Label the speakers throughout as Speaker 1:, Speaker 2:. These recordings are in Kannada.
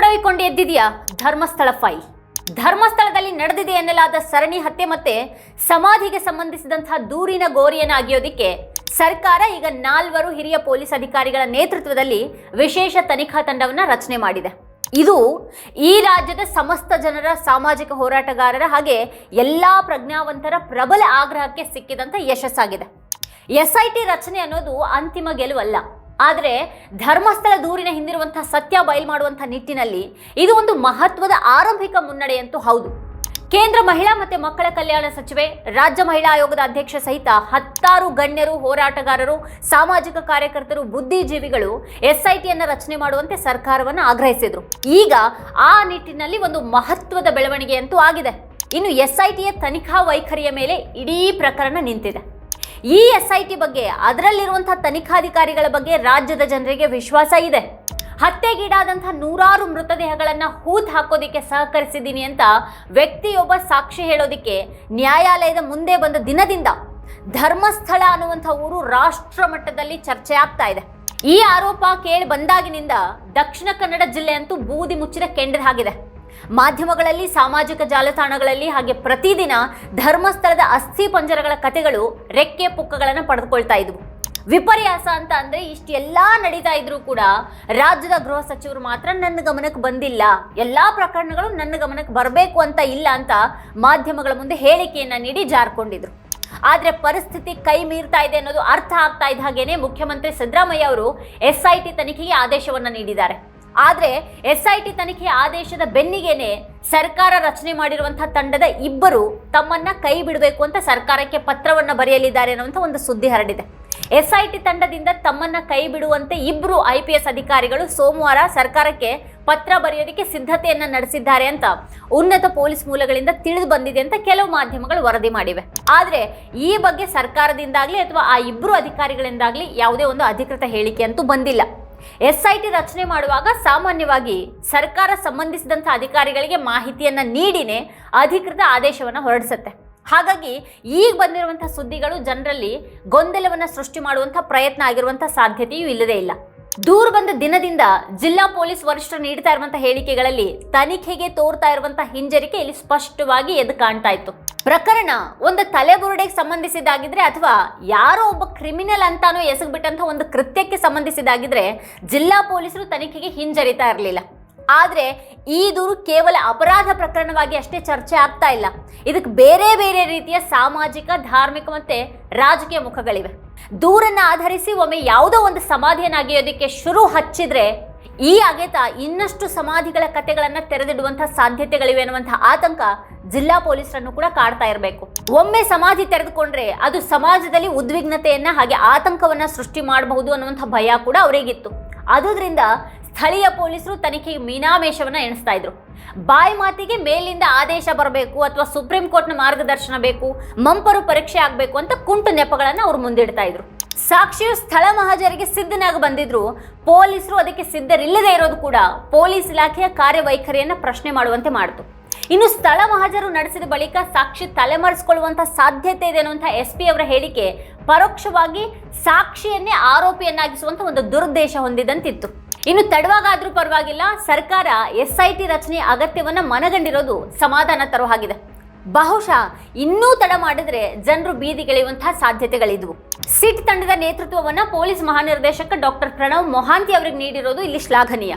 Speaker 1: ಕೊಡವಿಕೊಂಡು ಎದ್ದಿದೆಯಾ? ಧರ್ಮಸ್ಥಳ ಫೈಲ್ ಧರ್ಮಸ್ಥಳದಲ್ಲಿ ನಡೆದಿದೆ ಎನ್ನಲಾದ ಸರಣಿ ಹತ್ಯೆ ಮತ್ತೆ ಸಮಾಧಿಗೆ ಸಂಬಂಧಿಸಿದಂತಹ ದೂರಿನ ಗೋರಿಯನ್ನು ಅಗಿಯೋದಿಕ್ಕೆ ಸರ್ಕಾರ ಈಗ ನಾಲ್ವರು ಹಿರಿಯ ಪೊಲೀಸ್ ಅಧಿಕಾರಿಗಳ ನೇತೃತ್ವದಲ್ಲಿ ವಿಶೇಷ ತನಿಖಾ ತಂಡವನ್ನು ರಚನೆ ಮಾಡಿದೆ. ಇದು ಈ ರಾಜ್ಯದ ಸಮಸ್ತ ಜನರ ಸಾಮಾಜಿಕ ಹೋರಾಟಗಾರರ ಹಾಗೆ ಎಲ್ಲಾ ಪ್ರಜ್ಞಾವಂತರ ಪ್ರಬಲ ಆಗ್ರಹಕ್ಕೆ ಸಿಕ್ಕಿದಂಥ ಯಶಸ್ಸಾಗಿದೆ. ಎಸ್ಐಟಿ ರಚನೆ ಅನ್ನೋದು ಅಂತಿಮ ಗೆಲುವಲ್ಲ. ಆದರೆ ಧರ್ಮಸ್ಥಳ ದೂರಿನ ಹಿಂದಿರುವಂತಹ ಸತ್ಯ ಬಯಲು ಮಾಡುವಂಥ ನಿಟ್ಟಿನಲ್ಲಿ ಇದು ಒಂದು ಮಹತ್ವದ ಆರಂಭಿಕ ಮುನ್ನಡೆಯಂತೂ ಹೌದು. ಕೇಂದ್ರ ಮಹಿಳಾ ಮತ್ತು ಮಕ್ಕಳ ಕಲ್ಯಾಣ ಸಚಿವೆ, ರಾಜ್ಯ ಮಹಿಳಾ ಆಯೋಗದ ಅಧ್ಯಕ್ಷ ಸಹಿತ ಹತ್ತಾರು ಗಣ್ಯರು, ಹೋರಾಟಗಾರರು, ಸಾಮಾಜಿಕ ಕಾರ್ಯಕರ್ತರು, ಬುದ್ಧಿಜೀವಿಗಳು ಎಸ್ಐಟಿಯನ್ನು ರಚನೆ ಮಾಡುವಂತೆ ಸರ್ಕಾರವನ್ನು ಆಗ್ರಹಿಸಿದರು. ಈಗ ಆ ನಿಟ್ಟಿನಲ್ಲಿ ಒಂದು ಮಹತ್ವದ ಬೆಳವಣಿಗೆಯಂತೂ ಆಗಿದೆ. ಇನ್ನು ಎಸ್ಐಟಿಯ ತನಿಖಾ ವೈಖರಿಯ ಮೇಲೆ ಇಡೀ ಪ್ರಕರಣ ನಿಂತಿದೆ. ಈ ಎಸ್ ಐ ಟಿ ಬಗ್ಗೆ, ಅದರಲ್ಲಿರುವಂತಹ ತನಿಖಾಧಿಕಾರಿಗಳ ಬಗ್ಗೆ ರಾಜ್ಯದ ಜನರಿಗೆ ವಿಶ್ವಾಸ ಇದೆ. ಹತ್ಯೆಗೀಡಾದಂತಹ ನೂರಾರು ಮೃತದೇಹಗಳನ್ನು ಹೂತ್ ಹಾಕೋದಿಕ್ಕೆ ಸಹಕರಿಸಿದ್ದೀನಿ ಅಂತ ವ್ಯಕ್ತಿಯೊಬ್ಬ ಸಾಕ್ಷಿ ಹೇಳೋದಿಕ್ಕೆ ನ್ಯಾಯಾಲಯದ ಮುಂದೆ ಬಂದ ದಿನದಿಂದ ಧರ್ಮಸ್ಥಳ ಅನ್ನುವಂಥ ಊರು ರಾಷ್ಟ್ರ ಮಟ್ಟದಲ್ಲಿ ಚರ್ಚೆ ಆಗ್ತಾ ಇದೆ. ಈ ಆರೋಪ ಕೇಳಿ ಬಂದಾಗಿನಿಂದ ದಕ್ಷಿಣ ಕನ್ನಡ ಜಿಲ್ಲೆ ಅಂತೂ ಬೂದಿ ಮುಚ್ಚಿದ ಕೆಂಡದ ಹಾಗಿದೆ ಮಾಧ್ಯಮಗಳಲ್ಲಿ, ಸಾಮಾಜಿಕ ಜಾಲತಾಣಗಳಲ್ಲಿ ಹಾಗೆ ಪ್ರತಿದಿನ ಧರ್ಮಸ್ಥಳದ ಅಸ್ಥಿ ಪಂಜರಗಳ ಕಥೆಗಳು ರೆಕ್ಕೆ ಪುಕ್ಕಗಳನ್ನು ಪಡೆದುಕೊಳ್ತಾ ಇದ್ವು. ವಿಪರ್ಯಾಸ ಅಂತ ಅಂದ್ರೆ ಇಷ್ಟೆಲ್ಲಾ ನಡೀತಾ ಇದ್ರು ಕೂಡ ರಾಜ್ಯದ ಗೃಹ ಸಚಿವರು ಮಾತ್ರ ನನ್ನ ಗಮನಕ್ಕೆ ಬಂದಿಲ್ಲ. ಎಲ್ಲಾ ಪ್ರಕರಣಗಳು ನನ್ನ ಗಮನಕ್ಕೆ ಬರಬೇಕು ಅಂತ ಇಲ್ಲ ಅಂತ ಮಾಧ್ಯಮಗಳ ಮುಂದೆ ಹೇಳಿಕೆಯನ್ನ ನೀಡಿ ಜಾರ್ಕೊಂಡಿದ್ರು. ಆದರೆ ಪರಿಸ್ಥಿತಿ ಕೈ ಮೀರ್ತಾ ಇದೆ ಅನ್ನೋದು ಅರ್ಥ ಆಗ್ತಾ ಇದ್ದ ಹಾಗೇನೆ ಮುಖ್ಯಮಂತ್ರಿ ಸಿದ್ದರಾಮಯ್ಯ ಅವರು ಎಸ್ ಐ ಟಿ ತನಿಖೆಗೆ ಆದೇಶವನ್ನ ನೀಡಿದ್ದಾರೆ. ಆದ್ರೆ ಎಸ್ ಐ ಟಿ ತನಿಖೆ ಆದೇಶದ ಬೆನ್ನಿಗೆನೆ ಸರ್ಕಾರ ರಚನೆ ಮಾಡಿರುವಂತಹ ತಂಡದ ಇಬ್ಬರು ತಮ್ಮನ್ನ ಕೈ ಬಿಡಬೇಕು ಅಂತ ಸರ್ಕಾರಕ್ಕೆ ಪತ್ರವನ್ನು ಬರೆಯಲಿದ್ದಾರೆ ಅನ್ನುವಂಥ ಒಂದು ಸುದ್ದಿ ಹರಡಿದೆ. ಎಸ್ ಐ ಟಿ ತಂಡದಿಂದ ತಮ್ಮನ್ನ ಕೈ ಬಿಡುವಂತೆ ಇಬ್ಬರು ಐ ಪಿ ಎಸ್ ಅಧಿಕಾರಿಗಳು ಸೋಮವಾರ ಸರ್ಕಾರಕ್ಕೆ ಪತ್ರ ಬರೆಯೋದಕ್ಕೆ ಸಿದ್ಧತೆಯನ್ನ ನಡೆಸಿದ್ದಾರೆ ಅಂತ ಉನ್ನತ ಪೊಲೀಸ್ ಮೂಲಗಳಿಂದ ತಿಳಿದು ಬಂದಿದೆ ಅಂತ ಕೆಲವು ಮಾಧ್ಯಮಗಳು ವರದಿ ಮಾಡಿವೆ. ಆದರೆ ಈ ಬಗ್ಗೆ ಸರ್ಕಾರದಿಂದಾಗ್ಲಿ ಅಥವಾ ಆ ಇಬ್ಬರು ಅಧಿಕಾರಿಗಳಿಂದಾಗ್ಲಿ ಯಾವುದೇ ಒಂದು ಅಧಿಕೃತ ಹೇಳಿಕೆ ಅಂತೂ ಬಂದಿಲ್ಲ. ಎಸ್ ಐ ಟಿ ರಚನೆ ಮಾಡುವಾಗ ಸಾಮಾನ್ಯವಾಗಿ ಸರ್ಕಾರ ಸಂಬಂಧಿಸಿದಂಥ ಅಧಿಕಾರಿಗಳಿಗೆ ಮಾಹಿತಿಯನ್ನು ನೀಡಿನೇ ಅಧಿಕೃತ ಆದೇಶವನ್ನು ಹೊರಡಿಸುತ್ತೆ. ಹಾಗಾಗಿ ಈಗ ಬಂದಿರುವಂಥ ಸುದ್ದಿಗಳು ಜನರಲ್ಲಿ ಗೊಂದಲವನ್ನು ಸೃಷ್ಟಿ ಮಾಡುವಂಥ ಪ್ರಯತ್ನ ಆಗಿರುವಂಥ ಸಾಧ್ಯತೆಯೂ ಇಲ್ಲದೇ ಇಲ್ಲ. ದೂರು ಬಂದ ದಿನದಿಂದ ಜಿಲ್ಲಾ ಪೊಲೀಸ್ ವರಿಷ್ಠರು ನೀಡ್ತಾ ಇರುವಂತಹ ಹೇಳಿಕೆಗಳಲ್ಲಿ ತನಿಖೆಗೆ ತೋರ್ತಾ ಇರುವಂತಹ ಹಿಂಜರಿಕೆ ಇಲ್ಲಿ ಸ್ಪಷ್ಟವಾಗಿ ಎದ್ದು ಕಾಣ್ತಾ ಇತ್ತು. ಪ್ರಕರಣ ಒಂದು ತಲೆಬುರುಡೆಗೆ ಸಂಬಂಧಿಸಿದಾಗಿದ್ರೆ ಅಥವಾ ಯಾರೋ ಒಬ್ಬ ಕ್ರಿಮಿನಲ್ ಅಂತಾನೋ ಎಸಗ್ಬಿಟ್ಟಂತ ಒಂದು ಕೃತ್ಯಕ್ಕೆ ಸಂಬಂಧಿಸಿದಾಗಿದ್ರೆ ಜಿಲ್ಲಾ ಪೊಲೀಸರು ತನಿಖೆಗೆ ಹಿಂಜರಿತಾ ಇರಲಿಲ್ಲ. ಆದರೆ ಈ ದೂರು ಕೇವಲ ಅಪರಾಧ ಪ್ರಕರಣವಾಗಿ ಅಷ್ಟೇ ಚರ್ಚೆ ಆಗ್ತಾ ಇಲ್ಲ. ಇದಕ್ಕೆ ಬೇರೆ ಬೇರೆ ರೀತಿಯ ಸಾಮಾಜಿಕ, ಧಾರ್ಮಿಕ ಮತ್ತೆ ರಾಜಕೀಯ ಮುಖಗಳಿವೆ. ದೂರನ್ನ ಆಧರಿಸಿ ಒಮ್ಮೆ ಯಾವುದೋ ಒಂದು ಸಮಾಧಿಯನ್ನಾಗಿಯೋದಕ್ಕೆ ಶುರು ಹಚ್ಚಿದ್ರೆ ಈ ಅಗೆತ ಇನ್ನಷ್ಟು ಸಮಾಧಿಗಳ ಕಥೆಗಳನ್ನು ತೆರೆದಿಡುವಂಥ ಸಾಧ್ಯತೆಗಳಿವೆ ಅನ್ನುವಂಥ ಆತಂಕ ಜಿಲ್ಲಾ ಪೊಲೀಸರನ್ನು ಕೂಡ ಕಾಡ್ತಾ ಇರಬೇಕು. ಒಮ್ಮೆ ಸಮಾಧಿ ತೆರೆದುಕೊಂಡ್ರೆ ಅದು ಸಮಾಜದಲ್ಲಿ ಉದ್ವಿಗ್ನತೆಯನ್ನ ಹಾಗೆ ಆತಂಕವನ್ನ ಸೃಷ್ಟಿ ಮಾಡಬಹುದು ಅನ್ನುವಂಥ ಭಯ ಕೂಡ ಅವರಿಗಿತ್ತು. ಆದುದರಿಂದ ಸ್ಥಳೀಯ ಪೊಲೀಸರು ತನಿಖೆಗೆ ಮೀನಾಮೇಷವನ್ನ ಎಣಿಸ್ತಾ ಇದ್ರು. ಬಾಯಿ ಮಾತಿಗೆ ಮೇಲಿಂದ ಆದೇಶ ಬರಬೇಕು ಅಥವಾ ಸುಪ್ರೀಂ ಕೋರ್ಟ್ನ ಮಾರ್ಗದರ್ಶನ ಬೇಕು, ಮಂಪರು ಪರೀಕ್ಷೆ ಆಗಬೇಕು ಅಂತ ಕುಂಟು ನೆಪಗಳನ್ನು ಅವ್ರು ಮುಂದಿಡ್ತಾ ಇದ್ರು. ಸಾಕ್ಷಿಯು ಸ್ಥಳ ಮಹಾಜರಿಗೆ ಸಿದ್ಧನಾಗಿ ಬಂದಿದ್ರು. ಪೊಲೀಸರು ಅದಕ್ಕೆ ಸಿದ್ಧರಿಲ್ಲದೆ ಇರೋದು ಕೂಡ ಪೊಲೀಸ್ ಇಲಾಖೆಯ ಕಾರ್ಯವೈಖರಿಯನ್ನ ಪ್ರಶ್ನೆ ಮಾಡುವಂತೆ ಮಾಡಿತು. ಇನ್ನು ಸ್ಥಳ ಮಹಾಜರು ನಡೆಸಿದ ಬಳಿಕ ಸಾಕ್ಷಿ ತಲೆಮರೆಸಿಕೊಳ್ಳುವಂತಹ ಸಾಧ್ಯತೆ ಇದೆ ಅನ್ನುವಂಥ ಎಸ್ ಪಿ ಅವರ ಹೇಳಿಕೆ ಪರೋಕ್ಷವಾಗಿ ಸಾಕ್ಷಿಯನ್ನೇ ಆರೋಪಿಯನ್ನಾಗಿಸುವಂತ ಒಂದು ದುರುದ್ದೇಶ ಹೊಂದಿದಂತಿತ್ತು. ಇನ್ನು ತಡವಾಗಾದ್ರೂ ಪರವಾಗಿಲ್ಲ, ಸರ್ಕಾರ ಎಸ್ ಐ ಟಿ ರಚನೆ ಅಗತ್ಯವನ್ನ ಮನಗಂಡಿರೋದು ಸಮಾಧಾನ ತರೋ ಹಾಗಿದೆ ಬಹುಶಃ ಇನ್ನೂ ತಡ ಮಾಡಿದ್ರೆ ಜನರು ಬೀದಿಗಿಳಿಯುವಂತಹ ಸಾಧ್ಯತೆಗಳಿದ್ವು. ಸಿಟ್ ತಂಡದ ನೇತೃತ್ವವನ್ನ ಪೊಲೀಸ್ ಮಹಾನಿರ್ದೇಶಕ ಡಾಕ್ಟರ್ ಪ್ರಣವ್ ಮೊಹಾಂತಿ ಅವರಿಗೆ ನೀಡಿರೋದು ಇಲ್ಲಿ ಶ್ಲಾಘನೀಯ.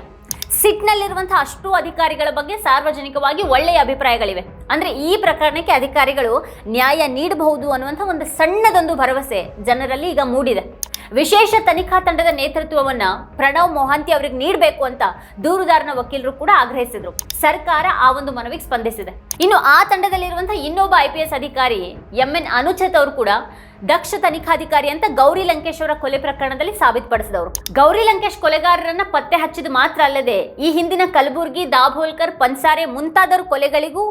Speaker 1: ಸಿಟ್ನಲ್ಲಿರುವಂತಹ ಅಷ್ಟು ಅಧಿಕಾರಿಗಳ ಬಗ್ಗೆ ಸಾರ್ವಜನಿಕವಾಗಿ ಒಳ್ಳೆಯ ಅಭಿಪ್ರಾಯಗಳಿವೆ. ಅಂದ್ರೆ ಈ ಪ್ರಕರಣಕ್ಕೆ ಅಧಿಕಾರಿಗಳು ನ್ಯಾಯ ನೀಡಬಹುದು ಅನ್ನುವಂಥ ಒಂದು ಸಣ್ಣದೊಂದು ಭರವಸೆ ಜನರಲ್ಲಿ ಈಗ ಮೂಡಿದೆ. ವಿಶೇಷ ತನಿಖಾ ತಂಡದ ನೇತೃತ್ವವನ್ನ ಪ್ರಣವ್ ಮೊಹಾಂತಿ ಅವರಿಗೆ ನೀಡಬೇಕು ಅಂತ ದೂರುದಾರನ ವಕೀಲರು ಕೂಡ ಆಗ್ರಹಿಸಿದ್ರು. ಸರ್ಕಾರ ಆ ಒಂದು ಮನವಿಗೆ ಸ್ಪಂದಿಸಿದೆ. ಇನ್ನು ಆ ತಂಡದಲ್ಲಿರುವಂತಹ ಇನ್ನೊಬ್ಬ ಐ ಪಿ ಎಸ್ ಅಧಿಕಾರಿ ಎಂ ಎನ್ ಅನುಚತ್ ಅವರು ಕೂಡ ದಕ್ಷ ತನಿಖಾಧಿಕಾರಿ ಅಂತ ಗೌರಿ ಲಂಕೇಶ್ ಅವರ ಕೊಲೆ ಪ್ರಕರಣದಲ್ಲಿ ಸಾಬೀತುಪಡಿಸಿದವರು. ಗೌರಿ ಲಂಕೇಶ್ ಕೊಲೆಗಾರರನ್ನ ಪತ್ತೆ ಹಚ್ಚಿದ ಮಾತ್ರ ಅಲ್ಲದೆ, ಈ ಹಿಂದಿನ ಕಲಬುರ್ಗಿ, ದಾಭೋಲ್ಕರ್, ಪನ್ಸಾರೆ ಮುಂತಾದವರು ಕೊಲೆಗಳಿಗೂ,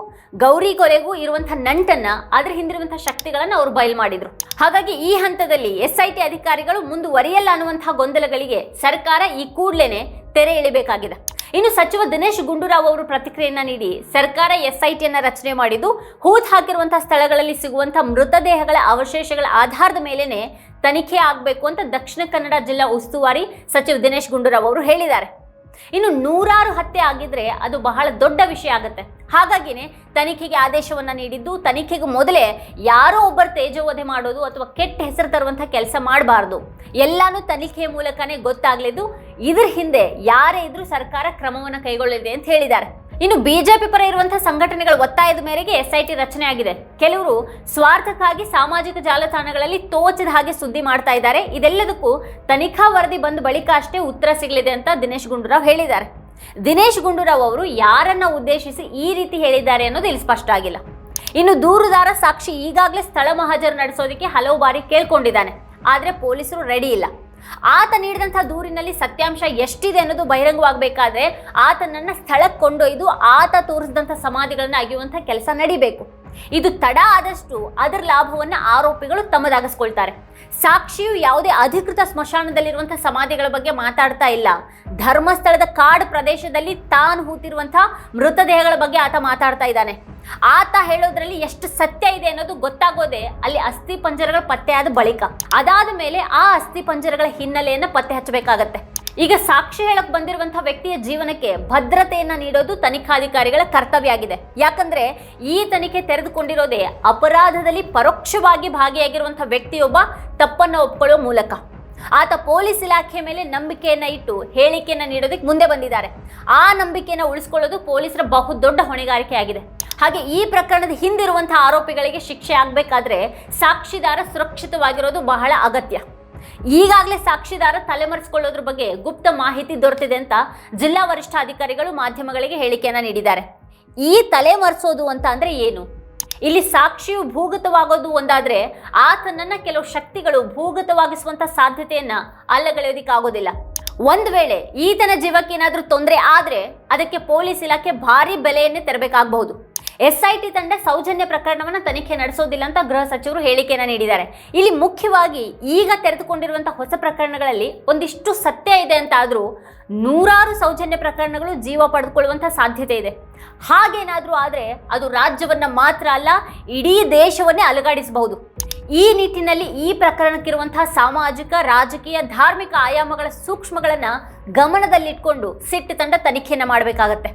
Speaker 1: ಗೌರಿ ಕೊಲೆಗೂ ಇರುವಂತಹ ನಂಟನ್ನ ಅದ್ರ ಹಿಂದಿರುವಂತಹ ಶಕ್ತಿಗಳನ್ನ ಅವರು ಬಯಲು ಮಾಡಿದ್ರು. ಹಾಗಾಗಿ ಈ ಹಂತದಲ್ಲಿ ಎಸ್ ಐ ಟಿ ಅಧಿಕಾರಿಗಳು ಮುಂದುವರಿಯಲ್ಲ ಅನ್ನುವಂತಹ ಗೊಂದಲಗಳಿಗೆ ಸರ್ಕಾರ ಈ ಕೂಡ್ಲೇನೆ ತೆರೆ ಎಳಿಬೇಕಾಗಿದೆ. ಇನ್ನು ಸಚಿವ ದಿನೇಶ್ ಗುಂಡೂರಾವ್ ಅವರು ಪ್ರತಿಕ್ರಿಯೆಯನ್ನ ನೀಡಿ ಸರ್ಕಾರ ಎಸ್ ಐ ಟಿಯನ್ನ ರಚನೆ ಮಾಡಿದ್ದು, ಹೂತ್ ಹಾಕಿರುವಂತಹ ಸ್ಥಳಗಳಲ್ಲಿ ಸಿಗುವಂತಹ ಮೃತದೇಹಗಳ ಅವಶೇಷಗಳ ಆಧಾರದ ಮೇಲೆನೆ ತನಿಖೆ ಆಗಬೇಕು ಅಂತ ದಕ್ಷಿಣ ಕನ್ನಡ ಜಿಲ್ಲಾ ಉಸ್ತುವಾರಿ ಸಚಿವ ದಿನೇಶ್ ಗುಂಡೂರಾವ್ ಅವರು ಹೇಳಿದ್ದಾರೆ. ಇನ್ನು ನೂರಾರು ಹತ್ಯೆ ಆಗಿದ್ರೆ ಅದು ಬಹಳ ದೊಡ್ಡ ವಿಷಯ ಆಗುತ್ತೆ. ಹಾಗಾಗಿನೇ ತನಿಖೆಗೆ ಆದೇಶವನ್ನು ನೀಡಿದ್ದು, ತನಿಖೆಗೆ ಮೊದಲೇ ಯಾರೋ ಒಬ್ಬರು ತೇಜೋವಧೆ ಮಾಡೋದು ಅಥವಾ ಕೆಟ್ಟ ಹೆಸರು ತರುವಂಥ ಕೆಲಸ ಮಾಡಬಾರ್ದು. ಎಲ್ಲಾನು ತನಿಖೆಯ ಮೂಲಕನೇ ಗೊತ್ತಾಗಲಿದ್ದು, ಇದ್ರ ಹಿಂದೆ ಯಾರೇ ಇದ್ರೂ ಸರ್ಕಾರ ಕ್ರಮವನ್ನು ಕೈಗೊಳ್ಳಲಿದೆ ಅಂತ ಹೇಳಿದ್ದಾರೆ. ಇನ್ನು ಬಿಜೆಪಿ ಪರ ಇರುವಂತಹ ಸಂಘಟನೆಗಳ ಒತ್ತಾಯದ ಮೇರೆಗೆ ಎಸ್ ಐ ಟಿ ರಚನೆ ಆಗಿದೆ. ಕೆಲವರು ಸ್ವಾರ್ಥಕ್ಕಾಗಿ ಸಾಮಾಜಿಕ ಜಾಲತಾಣಗಳಲ್ಲಿ ತೋಚದ ಹಾಗೆ ಸುದ್ದಿ ಮಾಡ್ತಾ ಇದ್ದಾರೆ. ಇದೆಲ್ಲದಕ್ಕೂ ತನಿಖಾ ವರದಿ ಬಂದ ಬಳಿಕ ಅಷ್ಟೇ ಉತ್ತರ ಸಿಗಲಿದೆ ಅಂತ ದಿನೇಶ್ ಗುಂಡೂರಾವ್ ಹೇಳಿದ್ದಾರೆ. ದಿನೇಶ್ ಗುಂಡೂರಾವ್ ಅವರು ಯಾರನ್ನ ಉದ್ದೇಶಿಸಿ ಈ ರೀತಿ ಹೇಳಿದ್ದಾರೆ ಅನ್ನೋದು ಇಲ್ಲಿ ಸ್ಪಷ್ಟ ಆಗಿಲ್ಲ. ಇನ್ನು ದೂರುದಾರ ಸಾಕ್ಷಿ ಈಗಾಗಲೇ ಸ್ಥಳ ಮಹಾಜರು ನಡೆಸೋದಕ್ಕೆ ಹಲವು ಬಾರಿ ಕೇಳ್ಕೊಂಡಿದ್ದಾನೆ. ಆದರೆ ಪೊಲೀಸರು ರೆಡಿ ಇಲ್ಲ. ಆತ ನೀಡಿದಂತಹ ದೂರಿನಲ್ಲಿ ಸತ್ಯಾಂಶ ಎಷ್ಟಿದೆ ಅನ್ನೋದು ಬಹಿರಂಗವಾಗಬೇಕಾದ್ರೆ ಆತನನ್ನ ಸ್ಥಳಕ್ಕೆ ಕೊಂಡೊಯ್ದು ಆತ ತೋರಿಸಿದಂಥ ಸಮಾಧಿಗಳನ್ನ ಅಗೆಯುವಂಥ ಕೆಲಸ ನಡಿಬೇಕು. ಇದು ತಡ ಆದಷ್ಟು ಅದರ ಲಾಭವನ್ನ ಆರೋಪಿಗಳು ತಮ್ಮದಾಗಿಸ್ಕೊಳ್ತಾರೆ. ಸಾಕ್ಷಿಯು ಯಾವುದೇ ಅಧಿಕೃತ ಸ್ಮಶಾನದಲ್ಲಿರುವಂತಹ ಸಮಾಧಿಗಳ ಬಗ್ಗೆ ಮಾತಾಡ್ತಾ ಇಲ್ಲ. ಧರ್ಮಸ್ಥಳದ ಕಾಡು ಪ್ರದೇಶದಲ್ಲಿ ತಾನು ಹೂತಿರುವಂತಹ ಮೃತದೇಹಗಳ ಬಗ್ಗೆ ಆತ ಮಾತಾಡ್ತಾ ಇದ್ದಾನೆ. ಆತ ಹೇಳೋದ್ರಲ್ಲಿ ಎಷ್ಟು ಸತ್ಯ ಇದೆ ಅನ್ನೋದು ಗೊತ್ತಾಗೋದೆ ಅಲ್ಲಿ ಅಸ್ಥಿ ಪಂಜರಗಳು ಪತ್ತೆಯಾದ ಬಳಿಕ. ಅದಾದ ಮೇಲೆ ಆ ಅಸ್ಥಿ ಪಂಜರಗಳ ಹಿನ್ನೆಲೆಯನ್ನು ಪತ್ತೆ ಹಚ್ಚಬೇಕಾಗತ್ತೆ. ಈಗ ಸಾಕ್ಷಿ ಹೇಳಕ್ ಬಂದಿರುವಂತಹ ವ್ಯಕ್ತಿಯ ಜೀವನಕ್ಕೆ ಭದ್ರತೆಯನ್ನ ನೀಡೋದು ತನಿಖಾಧಿಕಾರಿಗಳ ಕರ್ತವ್ಯ ಆಗಿದೆ ಯಾಕಂದ್ರೆ ಈ ತನಿಖೆ ತೆರೆದುಕೊಂಡಿರೋದೇ ಅಪರಾಧದಲ್ಲಿ ಪರೋಕ್ಷವಾಗಿ ಭಾಗಿಯಾಗಿರುವಂತಹ ವ್ಯಕ್ತಿಯೊಬ್ಬ ತಪ್ಪನ್ನು ಒಪ್ಕೊಳ್ಳೋ ಮೂಲಕ. ಆತ ಪೊಲೀಸ್ ಇಲಾಖೆ ಮೇಲೆ ನಂಬಿಕೆಯನ್ನ ಇಟ್ಟು ಹೇಳಿಕೆಯನ್ನ ನೀಡೋದಕ್ಕೆ ಮುಂದೆ ಬಂದಿದ್ದಾರೆ. ಆ ನಂಬಿಕೆಯನ್ನ ಉಳಿಸ್ಕೊಳ್ಳೋದು ಪೊಲೀಸರ ಬಹುದೊಡ್ಡ ಹೊಣೆಗಾರಿಕೆ ಆಗಿದೆ ಹಾಗೆ ಈ ಪ್ರಕರಣದ ಹಿಂದಿರುವಂತಹ ಆರೋಪಿಗಳಿಗೆ ಶಿಕ್ಷೆ ಆಗಬೇಕಾದ್ರೆ ಸಾಕ್ಷಿದಾರ ಸುರಕ್ಷಿತವಾಗಿರೋದು ಬಹಳ ಅಗತ್ಯ. ಈಗಾಗಲೇ ಸಾಕ್ಷಿದಾರ ತಲೆಮರೆಸಿಕೊಳ್ಳೋದ್ರ ಬಗ್ಗೆ ಗುಪ್ತ ಮಾಹಿತಿ ದೊರೆತಿದೆ ಅಂತ ಜಿಲ್ಲಾ ವರಿಷ್ಠಾಧಿಕಾರಿಗಳು ಮಾಧ್ಯಮಗಳಿಗೆ ಹೇಳಿಕೆಯನ್ನ ನೀಡಿದ್ದಾರೆ. ಈ ತಲೆಮರೆಸೋದು ಅಂತ ಅಂದ್ರೆ ಏನು? ಇಲ್ಲಿ ಸಾಕ್ಷಿಯು ಭೂಗತವಾಗೋದು ಒಂದಾದ್ರೆ ಆತನನ್ನ ಕೆಲವು ಶಕ್ತಿಗಳು ಭೂಗತವಾಗಿಸುವಂತ ಸಾಧ್ಯತೆಯನ್ನ ಅಲ್ಲಗಳೆಯೋದಿಕ್ಕಾಗೋದಿಲ್ಲ. ಒಂದು ವೇಳೆ ಈತನ ಜೀವಕ್ಕೆ ಏನಾದರೂ ತೊಂದರೆ ಆದ್ರೆ ಅದಕ್ಕೆ ಪೊಲೀಸ್ ಇಲಾಖೆ ಭಾರಿ ಬೆಲೆಯನ್ನೇ ತೆರಬೇಕಾಗಬಹುದು. ಎಸ್ ಐ ಟಿ ತಂಡ ಸೌಜನ್ಯ ಪ್ರಕರಣವನ್ನು ತನಿಖೆ ನಡೆಸೋದಿಲ್ಲ ಅಂತ ಗೃಹ ಸಚಿವರು ಹೇಳಿಕೆಯನ್ನು ನೀಡಿದ್ದಾರೆ. ಇಲ್ಲಿ ಮುಖ್ಯವಾಗಿ ಈಗ ತೆರೆದುಕೊಂಡಿರುವಂತಹ ಹೊಸ ಪ್ರಕರಣಗಳಲ್ಲಿ ಒಂದಿಷ್ಟು ಸತ್ಯ ಇದೆ ಅಂತ ಆದರೂ ನೂರಾರು ಸೌಜನ್ಯ ಪ್ರಕರಣಗಳು ಜೀವ ಪಡೆದುಕೊಳ್ಳುವಂಥ ಸಾಧ್ಯತೆ ಇದೆ. ಹಾಗೇನಾದರೂ ಆದರೆ ಅದು ರಾಜ್ಯವನ್ನ ಮಾತ್ರ ಅಲ್ಲ, ಇಡೀ ದೇಶವನ್ನೇ ಅಲುಗಾಡಿಸಬಹುದು. ಈ ನಿಟ್ಟಿನಲ್ಲಿ ಈ ಪ್ರಕರಣಕ್ಕಿರುವಂತಹ ಸಾಮಾಜಿಕ, ರಾಜಕೀಯ, ಧಾರ್ಮಿಕ ಆಯಾಮಗಳ ಸೂಕ್ಷ್ಮಗಳನ್ನು ಗಮನದಲ್ಲಿಟ್ಕೊಂಡು ಸಿಟ್ಟು ತಂಡ ತನಿಖೆಯನ್ನು ಮಾಡಬೇಕಾಗತ್ತೆ.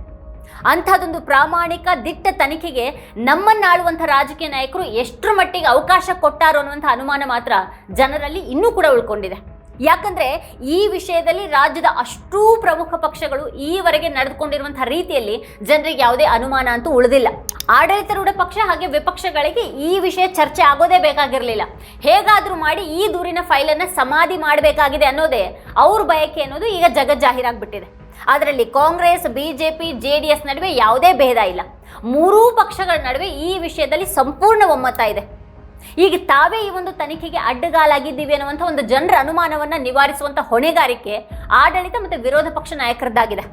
Speaker 1: ಅಂಥದ್ದೊಂದು ಪ್ರಾಮಾಣಿಕ ದಿಟ್ಟ ತನಿಖೆಗೆ ನಮ್ಮನ್ನಾಳುವಂಥ ರಾಜಕೀಯ ನಾಯಕರು ಎಷ್ಟರ ಮಟ್ಟಿಗೆ ಅವಕಾಶ ಕೊಟ್ಟಾರೋ ಅನ್ನುವಂಥ ಅನುಮಾನ ಮಾತ್ರ ಜನರಲ್ಲಿ ಇನ್ನೂ ಕೂಡ ಉಳ್ಕೊಂಡಿದೆ. ಯಾಕಂದರೆ ಈ ವಿಷಯದಲ್ಲಿ ರಾಜ್ಯದ ಅಷ್ಟೂ ಪ್ರಮುಖ ಪಕ್ಷಗಳು ಈವರೆಗೆ ನಡೆದುಕೊಂಡಿರುವಂಥ ರೀತಿಯಲ್ಲಿ ಜನರಿಗೆ ಯಾವುದೇ ಅನುಮಾನ ಅಂತೂ ಉಳಿದಿಲ್ಲ. ಆಡಳಿತಾರೂಢ ಪಕ್ಷ ಹಾಗೆ ವಿಪಕ್ಷಗಳಿಗೆ ಈ ವಿಷಯ ಚರ್ಚೆ ಆಗೋದೇ ಬೇಕಾಗಿರಲಿಲ್ಲ. ಹೇಗಾದರೂ ಮಾಡಿ ಈ ದೂರಿನ ಫೈಲನ್ನು ಸಮಾಧಿ ಮಾಡಬೇಕಾಗಿದೆ ಅನ್ನೋದೇ ಅವ್ರ ಬಯಕೆ ಅನ್ನೋದು ಈಗ ಜಗಜ್ಜಾಹೀರಾಗ್ಬಿಟ್ಟಿದೆ. ಅದರಲ್ಲಿ Congress, BJP, J D S ನಡುವೆ ಯಾವುದೇ ಭೇದ ಇಲ್ಲ. ಮೂರೂ ಪಕ್ಷಗಳ ನಡುವೆ ಈ ವಿಷಯದಲ್ಲಿ ಸಂಪೂರ್ಣ ಒಮ್ಮತ ಇದೆ. ಈಗ ತಾವೇ ಈ ಒಂದು ತನಿಖೆಗೆ ಅಡ್ಡಗಾಲಾಗಿದ್ದೀವಿ ಅನ್ನುವಂಥ ಒಂದು ಜನರ ಅನುಮಾನವನ್ನು ನಿವಾರಿಸುವಂಥ ಹೊಣೆಗಾರಿಕೆ ಆಡಳಿತ ಮತ್ತು ವಿರೋಧ ಪಕ್ಷ ನಾಯಕರದ್ದಾಗಿದೆ.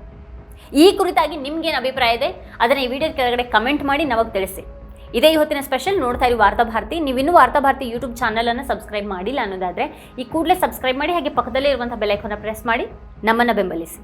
Speaker 1: ಈ ಕುರಿತಾಗಿ ನಿಮ್ಗೇನು ಅಭಿಪ್ರಾಯ ಇದೆ? ಅದನ್ನು ಈ ವಿಡಿಯೋ ಕೆಳಗಡೆ ಕಮೆಂಟ್ ಮಾಡಿ ನಮಗೆ ತಿಳಿಸಿ. ಇದೇ ಇವತ್ತಿನ ಸ್ಪೆಷಲ್ ನೋಡ್ತಾ ಇರುವ ವಾರ್ತಾಭಾರತಿ ನೀವಿನ್ನೂ ವಾರ್ತಾಭಾರತಿ ಯೂಟ್ಯೂಬ್ ಚಾನಲನ್ನು ಸಬ್ಸ್ಕ್ರೈಬ್ ಮಾಡಿಲ್ಲ ಅನ್ನೋದಾದರೆ ಈ ಕೂಡಲೇ ಸಬ್ಸ್ಕ್ರೈಬ್ ಮಾಡಿ ಹಾಗೆ ಪಕ್ಕದಲ್ಲೇ ಇರುವಂಥ ಬೆಲೈಕನ್ನು ಪ್ರೆಸ್ ಮಾಡಿ ನಮ್ಮನ್ನು ಬೆಂಬಲಿಸಿ.